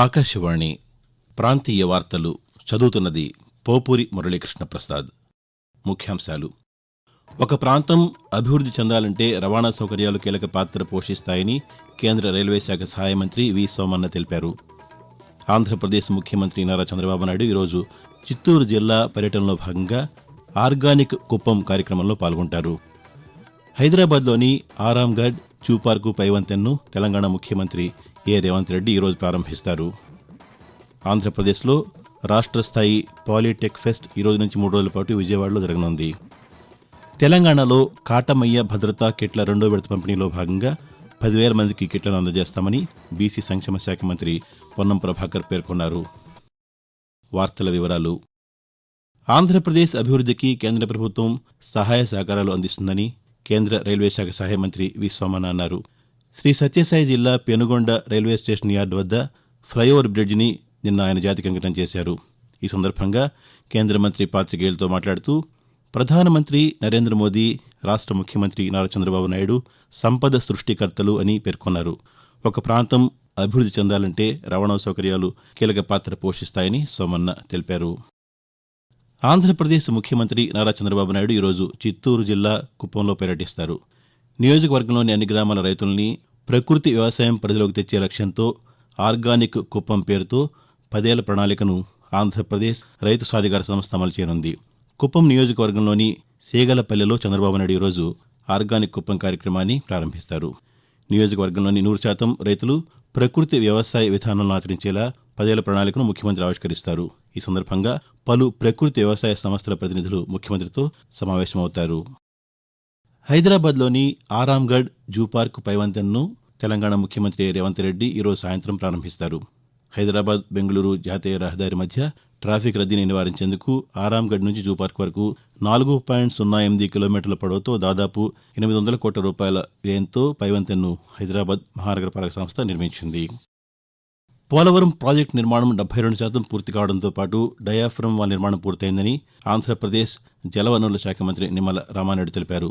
ఆకాశవాణి ప్రాంతీయ వార్తలు చదువుతున్నది పోపూరి మురళీకృష్ణ ప్రసాద్. ముఖ్యాంశాలు. ఒక ప్రాంతం అభివృద్ధి చెందాలంటే రవాణా సౌకర్యాలు కీలక పాత్ర పోషిస్తాయని కేంద్ర రైల్వే శాఖ సహాయ మంత్రి వి సోమన్న తెలిపారు. ఆంధ్రప్రదేశ్ ముఖ్యమంత్రి నారా చంద్రబాబు నాయుడు ఈరోజు చిత్తూరు జిల్లా పర్యటనలో భాగంగా ఆర్గానిక్ కుప్పం కార్యక్రమంలో పాల్గొంటారు. హైదరాబాద్లోని ఆరాంగఢ్ చూపార్కు పైవంతెన్ను తెలంగాణ ముఖ్యమంత్రి ఏ రేవంత్ రెడ్డి ఈరోజు ప్రారంభిస్తారు? ఆంధ్రప్రదేశ్లో రాష్ట్ర స్థాయి పాలిటెక్ ఫెస్ట్ ఈరోజు నుంచి మూడు రోజుల పాటు విజయవాడలో జరగనుంది. తెలంగాణలో కాటమయ్య భద్రతా కిట్ల రెండో విడత పంపిణీలో భాగంగా పదివేల మందికి కిట్లను అందజేస్తామని బీసీ సంక్షేమ శాఖ మంత్రి పొన్నం ప్రభాకర్ పేర్కొన్నారు. వార్తల వివరాలు. ఆంధ్రప్రదేశ్ అభివృద్ధికి కేంద్ర ప్రభుత్వం సహాయ సహకారాలు అందిస్తుందని కేంద్ర రైల్వే శాఖ సహాయ మంత్రి వి సోమన్న అన్నారు. శ్రీ సత్యసాయి జిల్లా పెనుగొండ రైల్వే స్టేషన్ యార్డు వద్ద ఫ్లైఓవర్ బ్రిడ్జిని నిన్న ఆయన జాతికి అంకితం చేశారు. ఈ సందర్భంగా కేంద్ర మంత్రి పాతికేయులతో మాట్లాడుతూ ప్రధానమంత్రి నరేంద్ర మోదీ రాష్ట్ర ముఖ్యమంత్రి నారా చంద్రబాబు నాయుడు సంపద సృష్టికర్తలు అని పేర్కొన్నారు. ఒక ప్రాంతం అభివృద్ధి చెందాలంటే రవాణా సౌకర్యాలు కీలక పాత్ర పోషిస్తాయని సోమన్న తెలిపారు. ఆంధ్రప్రదేశ్ ముఖ్యమంత్రి నారా చంద్రబాబు నాయుడు ఈరోజు చిత్తూరు జిల్లా కుప్పంలో పర్యటిస్తారు. నియోజకవర్గంలోని అన్ని గ్రామాల రైతుల్ని ప్రకృతి వ్యవసాయం పరిధిలోకి తెచ్చే లక్ష్యంతో ఆర్గానిక్ కుప్పం పేరుతో పదేళ్ళ ప్రణాళికను ఆంధ్రప్రదేశ్ రైతు సాధికార సంస్థ అమలు చేయనుంది. కుప్పం నియోజకవర్గంలోని సేగలపల్లెలో చంద్రబాబు నాయుడు ఈరోజు ఆర్గానిక్ కుప్పం కార్యక్రమాన్ని ప్రారంభిస్తారు. నియోజకవర్గంలోని నూరు శాతం రైతులు ప్రకృతి వ్యవసాయ విధానాలను ఆచరించేలా పదేళ్ళ ప్రణాళికను ముఖ్యమంత్రి ఆవిష్కరిస్తారు. ఈ సందర్భంగా పలు ప్రకృతి వ్యవసాయ సంస్థల ప్రతినిధులు ముఖ్యమంత్రితో సమావేశమవుతారు. హైదరాబాద్లోని ఆరాంగఢ్ జూ పార్క్ పైవంతెన్ను తెలంగాణ ముఖ్యమంత్రి రేవంత్ రెడ్డి ఈరోజు సాయంత్రం ప్రారంభిస్తారు. హైదరాబాద్ బెంగళూరు జాతీయ రహదారి మధ్య ట్రాఫిక్ రద్దీని నివారించేందుకు ఆరాంగఢ్ నుంచి జూ పార్క్ వరకు నాలుగు పాయింట్ సున్నా ఎనిమిది కిలోమీటర్ల పొడవుతో దాదాపు ఎనిమిది వందల కోట్ల రూపాయల వ్యయంతో పైవంతెన్ను హైదరాబాద్ మహానగరపాలక సంస్థ నిర్మించింది. పోలవరం ప్రాజెక్టు నిర్మాణం డెబ్బై రెండు శాతం పూర్తి కావడంతో పాటు డయాఫ్రమ్ వాల్ నిర్మాణం పూర్తయిందని ఆంధ్రప్రదేశ్ జలవనరుల శాఖ మంత్రి నిమ్మల రామారెడ్డి తెలిపారు.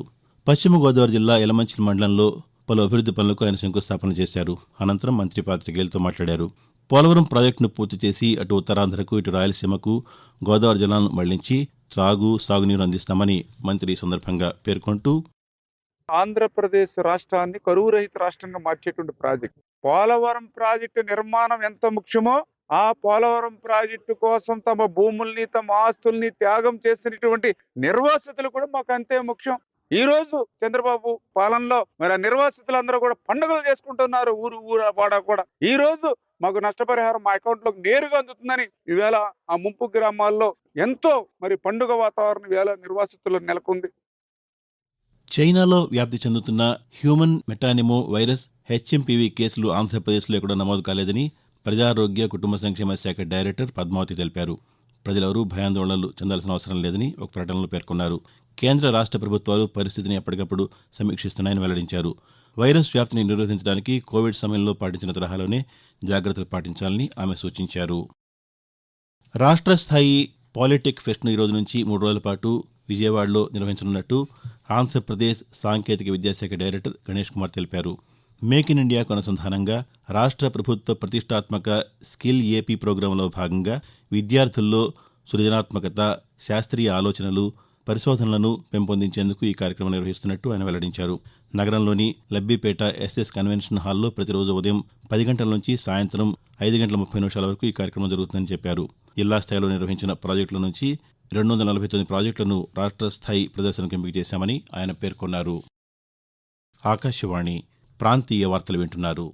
పశ్చిమ గోదావరి జిల్లా యలమంచిలి మండలంలో పలు అభివృద్ది పనులకు ఆయన శంకుస్థాపన చేశారు. అనంతరం మంత్రి పాతికేయులతో మాట్లాడారు. పోలవరం ప్రాజెక్టును పూర్తి చేసి అటు ఉత్తరాంధ్రకు ఇటు రాయలసీమకు గోదావరి జలాలను మళ్ళించి త్రాగు సాగునీరు అందిస్తామని మంత్రి సందర్భంగా పేర్కొంటూ ఆంధ్రప్రదేశ్ రాష్ట్రాన్ని కరువు రహిత రాష్ట్రంగా మార్చేటువంటి ప్రాజెక్టు. పోలవరం ప్రాజెక్టు నిర్మాణం ఎంత ముఖ్యమో ఆ పోలవరం ప్రాజెక్టు కోసం తమ భూముల్ని తమ ఆస్తుల్ని త్యాగం చేసినటువంటి నిర్వాసితులు కూడా మాకు అంతే ముఖ్యం. ఈ రోజు చంద్రబాబు పాలనలో మరి నిర్వాసితులందరూ కూడా పండుగలు చేసుకుంటున్నారు ఊరు ఊరు వాడ కూడా. ఈ రోజు మాకు నష్టపరిహారం మా అకౌంట్లోకి నేరుగా అందుతుందని ఈవేళ ఆ ముంపు గ్రామాల్లో ఎంతో మరి పండుగ వాతావరణం ఈవేళ నిర్వాసితులు నెలకొంది. చైనాలో వ్యాప్తి చెందుతున్న హ్యూమన్ మెటానిమో వైరస్ హెచ్ఎంపీవీ కేసులు ఆంధ్రప్రదేశ్లో కూడా నమోదు కాలేదని ప్రజారోగ్య కుటుంబ సంక్షేమ శాఖ డైరెక్టర్ పద్మావతి తెలిపారు. ప్రజలెవరూ భయాందోళనలు చెందాల్సిన అవసరం లేదని ఒక ప్రకటనలో పేర్కొన్నారు. కేంద్ర రాష్ట్ర ప్రభుత్వాలు పరిస్థితిని ఎప్పటికప్పుడు సమీక్షిస్తున్నాయని వెల్లడించారు. వైరస్ వ్యాప్తిని నిరోధించడానికి కోవిడ్ సమయంలో పాటించిన తరహాలోనే జాగ్రత్తలు పాటించాలని ఆమె సూచించారు. రాష్ట్ర స్థాయి పాలిటెక్ ఫెస్ట్ను ఈ రోజు నుంచి మూడు రోజుల పాటు విజయవాడలో నిర్వహించనున్నట్టు ఆంధ్రప్రదేశ్ సాంకేతిక విద్యాశాఖ డైరెక్టర్ గణేష్ కుమార్ తెలిపారు. మేక్ ఇన్ ఇండియాకు అనుసంధానంగా రాష్ట్ర ప్రభుత్వ ప్రతిష్టాత్మక స్కిల్ ఏపీ ప్రోగ్రాంలో భాగంగా విద్యార్థుల్లో సృజనాత్మకత శాస్త్రీయ ఆలోచనలు పరిశోధనలను పెంపొందించేందుకు ఈ కార్యక్రమం నిర్వహిస్తున్నట్టు ఆయన వెల్లడించారు. నగరంలోని లబ్బిపేట ఎస్ఎస్ కన్వెన్షన్ హాల్లో ప్రతిరోజు ఉదయం పది గంటల నుంచి సాయంత్రం ఐదు గంటల ముప్పై నిమిషాల వరకు ఈ కార్యక్రమం జరుగుతుందని చెప్పారు. జిల్లా స్థాయిలో నిర్వహించిన ప్రాజెక్టుల నుంచి రెండు వందల నలభై తొమ్మిది ప్రాజెక్టులను రాష్ట్ర స్థాయి ప్రదర్శనకు ఎంపిక చేశామని ఆయన పేర్కొన్నారు. ఆకాశవాణి ప్రాంతీయ వార్తలు వింటున్నారు.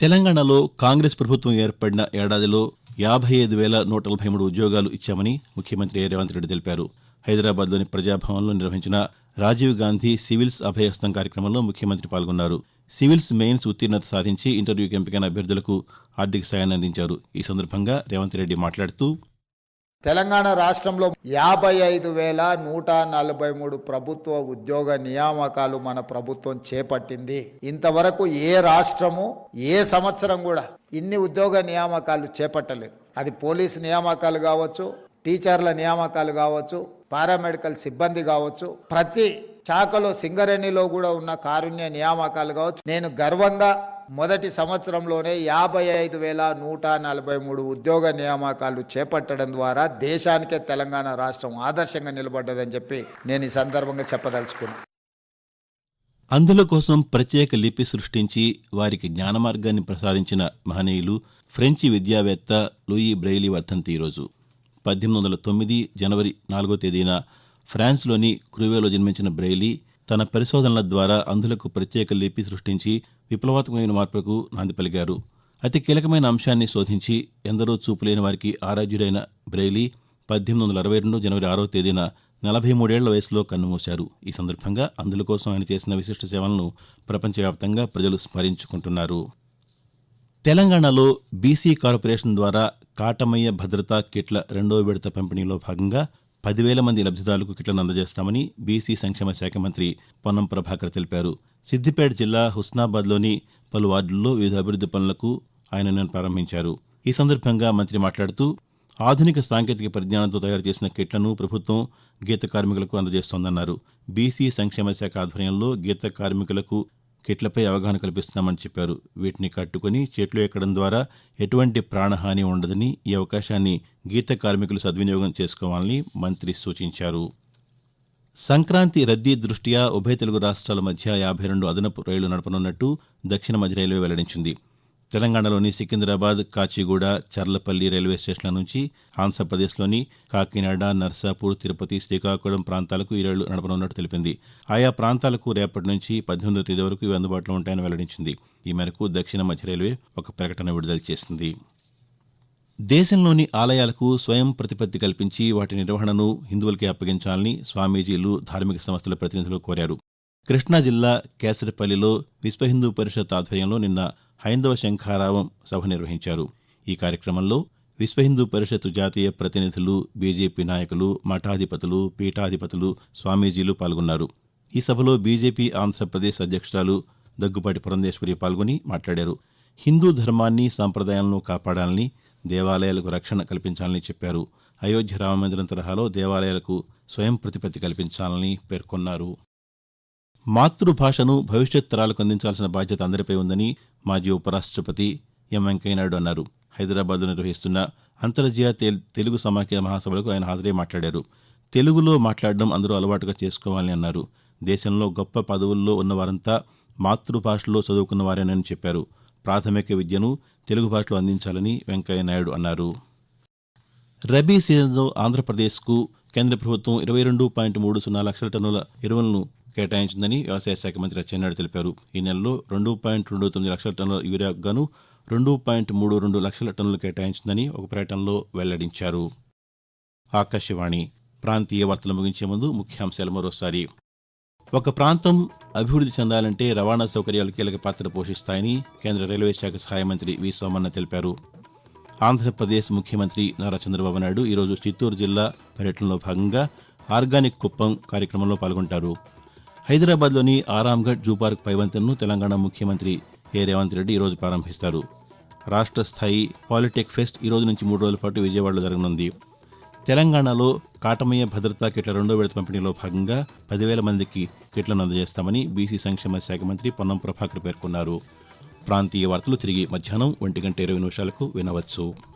తెలంగాణలో కాంగ్రెస్ ప్రభుత్వం ఏర్పడిన ఏడాదిలో యాభై ఐదు వేల నూట నలభై మూడు ఉద్యోగాలు ఇచ్చామని ముఖ్యమంత్రి రేవంత్ రెడ్డి తెలిపారు. హైదరాబాద్లోని ప్రజాభవన్లో నిర్వహించిన రాజీవ్ గాంధీ సివిల్స్ అభయహస్తం కార్యక్రమంలో ముఖ్యమంత్రి పాల్గొన్నారు. సివిల్స్ మెయిన్స్ ఉత్తీర్ణత సాధించి ఇంటర్వ్యూకి ఎంపికైన అభ్యర్థులకు ఆర్థిక సాయాన్ని అందించారు. ఈ సందర్భంగా రేవంత్ రెడ్డి మాట్లాడుతూ తెలంగాణ రాష్ట్రంలో యాభై ఐదు వేల నూట నలభై మూడు ప్రభుత్వ ఉద్యోగ నియామకాలు మన ప్రభుత్వం చేపట్టింది. ఇంతవరకు ఏ రాష్ట్రము ఏ సంవత్సరం కూడా ఇన్ని ఉద్యోగ నియామకాలు చేపట్టలేదు. అది పోలీసు నియామకాలు కావచ్చు టీచర్ల నియామకాలు కావచ్చు పారామెడికల్ సిబ్బంది కావచ్చు ప్రతి శాఖలో సింగరేణిలో కూడా ఉన్న కారుణ్య నియామకాలు కావచ్చు. నేను గర్వంగా మొదటి సంవత్సరంలోనే యాభై ఐదు వేల నూట నలభై మూడు ఉద్యోగ నియామకాలు చేపట్టడం ద్వారా దేశానికే తెలంగాణ రాష్ట్రం ఆదర్శంగా నిలబడ్డదని చెప్పి నేను ఈ సందర్భంగా చెప్పదలుచుకున్నాను అందుల కోసం ప్రత్యేక లిపి సృష్టించి వారికి జ్ఞానమార్గాన్ని ప్రసాదించిన మహనీయులు ఫ్రెంచి విద్యావేత్త లూయి బ్రెయిలీ వర్ధంతి ఈరోజు. పద్దెనిమిది వందల తొమ్మిది జనవరి నాలుగో తేదీన ఫ్రాన్స్లోని క్రూవేలో జన్మించిన బ్రెయిలీ తన పరిశోధనల ద్వారా అంధులకు ప్రత్యేక లిపి సృష్టించి విప్లవాత్మకమైన మార్పులకు నాంది పలికారు. అతి కీలకమైన అంశాన్ని శోధించి ఎందరో చూపులేని వారికి ఆరాధ్యుడైన బ్రెయిలీ పద్దెనిమిది వందల అరవై రెండు జనవరి ఆరో తేదీన నలభై మూడేళ్ళ వయసులో కన్నుమూశారు. ఈ సందర్భంగా అందుల కోసం ఆయన చేసిన విశిష్ట సేవలను ప్రపంచవ్యాప్తంగా ప్రజలు స్మరించుకుంటున్నారు. తెలంగాణలో బీసీ కార్పొరేషన్ ద్వారా కాటమయ్య భద్రతా కిట్ల రెండో విడత పంపిణీలో భాగంగా పదివేల మంది లబ్ధిదారులకు కిట్లను అందజేస్తామని బీసీ సంక్షేమ శాఖ మంత్రి పొన్నం ప్రభాకర్ తెలిపారు. సిద్దిపేట జిల్లా హుస్నాబాద్లోని పలు వార్డుల్లో వివిధ అభివృద్ది పనులకు ఆయన నిన్న ప్రారంభించారు. ఈ సందర్భంగా మంత్రి మాట్లాడుతూ ఆధునిక సాంకేతిక పరిజ్ఞానంతో తయారు చేసిన కిట్లను ప్రభుత్వం గీత కార్మికులకు అందజేస్తోందన్నారు. బీసీ సంక్షేమ శాఖ ఆధ్వర్యంలో గీత కార్మికులకు కిట్లపై అవగాహన కల్పిస్తున్నామని చెప్పారు. వీటిని కట్టుకుని చెట్లు ఎక్కడం ద్వారా ఎటువంటి ప్రాణహాని ఉండదని ఈ అవకాశాన్ని గీత కార్మికులు సద్వినియోగం చేసుకోవాలని మంత్రి సూచించారు. సంక్రాంతి రద్దీ దృష్ట్యా ఉభయ తెలుగు రాష్ట్రాల మధ్య యాభై రెండు అదనపు రైళ్ళు నడపనున్నట్టు దక్షిణ మధ్య రైల్వే వెల్లడించింది. తెలంగాణలోని సికింద్రాబాద్ కాచిగూడ చర్లపల్లి రైల్వే స్టేషన్ల నుంచి ఆంధ్రప్రదేశ్లోని కాకినాడ నర్సాపూర్ తిరుపతి శ్రీకాకుళం ప్రాంతాలకు ఈ రైళ్ళు నడపనున్నట్టు తెలిపింది. ఆయా ప్రాంతాలకు రేపటి నుంచి పద్దెనిమిదో తేదీ వరకు ఇవి అందుబాటులో ఉంటాయని వెల్లడించింది. ఈ మేరకు దక్షిణ మధ్య రైల్వే ఒక ప్రకటన విడుదల చేసింది. దేశంలోని ఆలయాలకు స్వయం ప్రతిపత్తి కల్పించి వాటి నిర్వహణను హిందువులకే అప్పగించాలని స్వామీజీలు ధార్మిక సంస్థల ప్రతినిధులు కోరారు. కృష్ణా జిల్లా కేసరిపల్లిలో విశ్వ హిందూ పరిషత్ ఆధ్వర్యంలో నిన్న హైందవ శంఖారావం సభ నిర్వహించారు. ఈ కార్యక్రమంలో విశ్వ హిందూ పరిషత్ జాతీయ ప్రతినిధులు బీజేపీ నాయకులు మఠాధిపతులు పీఠాధిపతులు స్వామీజీలు పాల్గొన్నారు. ఈ సభలో బీజేపీ ఆంధ్రప్రదేశ్ అధ్యక్షురాలు దగ్గుపాటి పురంధేశ్వరి పాల్గొని మాట్లాడారు. హిందూ ధర్మాన్ని సాంప్రదాయాలను కాపాడాలని దేవాలయాలకు రక్షణ కల్పించాలని చెప్పారు. అయోధ్య రామమందిరం తరహాలో దేవాలయాలకు స్వయం ప్రతిపత్తి కల్పించాలని పేర్కొన్నారు. మాతృభాషను భవిష్యత్ తరాలకు అందించాల్సిన బాధ్యత అందరిపై ఉందని మాజీ ఉపరాష్ట్రపతి ఎం వెంకయ్యనాయుడు అన్నారు. హైదరాబాద్లో నిర్వహిస్తున్న అంతర్జాతీయ తెలుగు సమాఖ్య మహాసభలకు ఆయన హాజరై మాట్లాడారు. తెలుగులో మాట్లాడడం అందరూ అలవాటుగా చేసుకోవాలని అన్నారు. దేశంలో గొప్ప పదవుల్లో ఉన్నవారంతా మాతృభాషలో చదువుకున్న వారేనని చెప్పారు. ప్రాథమిక విద్యను తెలుగు భాషలో అందించాలని వెంకయ్యనాయుడు అన్నారు. రబీ సీజన్లో ఆంధ్రప్రదేశ్కు కేంద్ర ప్రభుత్వం ఇరవై రెండు పాయింట్ మూడు సున్నా లక్షల టన్నుల ఎరువులను కేటాయించిందని వ్యవసాయ శాఖ మంత్రి అచ్చెన్నాయుడు తెలిపారు. ఈ నెలలో రెండు పాయింట్ రెండు తొమ్మిది లక్షల టన్నుల యూరియాకు గాను రెండు పాయింట్ మూడు రెండు లక్షల టన్నులు కేటాయించిందని ఒక ప్రకటనలో వెల్లడించారు. ఆకాశవాణి ప్రాంతీయ వార్తలు ముగించే ముందు ముఖ్యాంశాలు మరోసారి. ఒక ప్రాంతం అభివృద్ధి చెందాలంటే రవాణా సౌకర్యాలు కీలక పాత్ర పోషిస్తాయని కేంద్ర రైల్వే శాఖ సహాయ మంత్రి వి సోమన్న తెలిపారు. ఆంధ్రప్రదేశ్ ముఖ్యమంత్రి నారా చంద్రబాబు నాయుడు ఈరోజు చిత్తూరు జిల్లా పర్యటనలో భాగంగా ఆర్గానిక్ కుప్పం కార్యక్రమంలో పాల్గొంటారు. హైదరాబాద్లోని ఆరాంఘడ్ జూపార్క్ పైవంతెనను తెలంగాణ ముఖ్యమంత్రి ఏ రేవంత్ రెడ్డి ఈరోజు ప్రారంభిస్తారు. రాష్ట్ర స్థాయి పాలిటెక్ ఫెస్ట్ ఈ రోజు నుంచి మూడు రోజుల పాటు విజయవాడలో జరగనుంది. తెలంగాణలో కాటమయ్య భద్రతా కిట్ల రెండో విడత పంపిణీలో భాగంగా పదివేల మందికి కిట్లను అందజేస్తామని బీసీ సంక్షేమ శాఖ మంత్రి పొన్నం ప్రభాకర్ పేర్కొన్నారు. ప్రాంతీయ వార్తలు తిరిగి మధ్యాహ్నం ఒంటి గంట ఇరవై నిమిషాలకు వినవచ్చు.